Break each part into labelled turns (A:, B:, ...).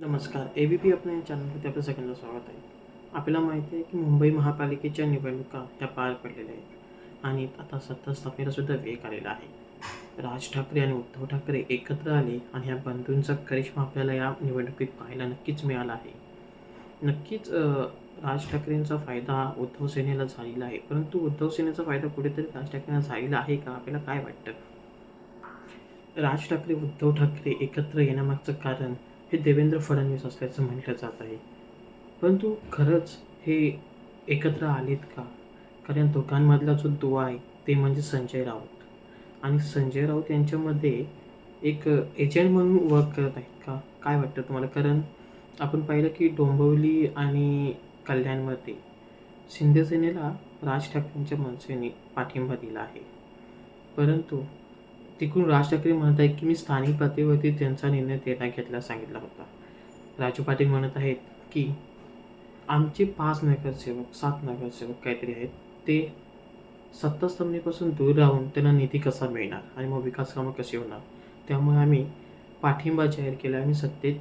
A: नमस्कार. A B P आपल्या या चॅनलमध्ये आपलं सगळ्यांना स्वागत आहे. आपल्याला माहिती आहे की मुंबई महापालिकेच्या निवडणुका ह्या पार पडलेल्या आहेत. आणि आता सत्ता स्थापनेला सुद्धा वेग आलेला आहे. राज ठाकरे आणि उद्धव ठाकरे एकत्र आले आणि ह्या बंधूंचा करिश्मा आपल्याला या निवडणुकीत पाहायला नक्कीच मिळाला आहे. नक्कीच राज ठाकरेंचा फायदा हा उद्धव सेनेला झालेला आहे. परंतु उद्धव सेनेचा फायदा कुठेतरी राज ठाकरेंना झालेला आहे का? आपल्याला काय वाटतं? राज ठाकरे उद्धव ठाकरे एकत्र येण्यामागचं कारण हे देवेंद्र फडणवीस असल्याचं म्हटलं जात आहे. परंतु खरंच हे एकत्र आलेत का? कारण दोघांमधला जो दुवा आहे ते म्हणजे संजय राऊत. आणि संजय राऊत यांच्यामध्ये एक एजंट म्हणून वर्क करत आहेत का? काय वाटतं तुम्हाला? कारण आपण पाहिलं की डोंबिवली आणि कल्याणमध्ये शिंदेसेनेला राज ठाकरेंच्या मनसेने पाठिंबा दिला आहे. परंतु तिकडून राज ठाकरे म्हणत आहेत की मी स्थानिक पातळीवरती त्यांचा निर्णय त्यांना घेतला सांगितला होता. राजू पाटील म्हणत आहेत की आमचे पाच नगरसेवक सात नगरसेवक काहीतरी आहेत. ते सत्तास्थापनेपासून दूर राहून त्यांना निधी कसा मिळणार आणि मग विकास कामं कशी होणार? त्यामुळे आम्ही पाठिंबा जाहीर केला आम्ही सत्तेत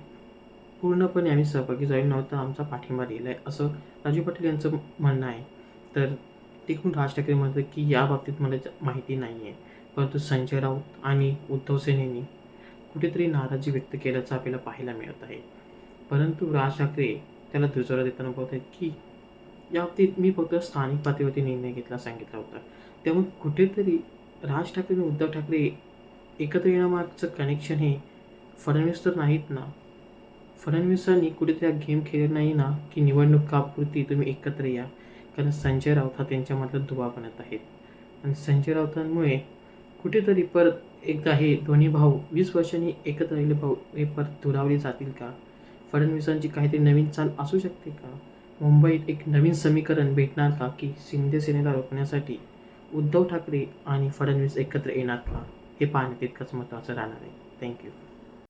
A: पूर्णपणे आम्ही सहभागी झालो नव्हता. आमचा पाठिंबा दिला आहे असं राजू पाटील यांचं म्हणणं आहे. तर तिकडून राज ठाकरे म्हणतात की या बाबतीत मला माहिती नाही आहे परंतु संजय राऊत आणि उद्धव सेनेनी कुठेतरी नाराजी व्यक्त केल्याचं आपल्याला पाहायला मिळत आहे. परंतु राज ठाकरे त्याला दुजोरा देताना बोलत आहेत की या बाबतीत मी फक्त स्थानिक पातळीवरती निर्णय घेतला सांगितला होता. त्यामुळे कुठेतरी राज ठाकरे आणि उद्धव ठाकरे एकत्र येण्यामागचं कनेक्शन हे फडणवीस तर नाहीत ना? फडणवीसांनी कुठेतरी हा गेम खेळला नाही ना की निवडणुकापुरती तुम्ही एकत्र या? कारण संजय राऊत हा त्यांच्यामधला दुवा बनत आहेत. आणि संजय राऊतांमुळे कुठेतरी परत एकदा हे दोन्ही भाऊ वीस वर्षांनी एकत्र राहिले भाऊ हे परत दुरावले जातील का? फडणवीसांची काहीतरी नवीन चाल असू शकते का? मुंबईत एक नवीन समीकरण भेटणार का की शिंदे सेनेला रोखण्यासाठी उद्धव ठाकरे आणि फडणवीस एकत्र येणार का? हे पाहणे तितकंच महत्त्वाचं राहणार आहे. थँक्यू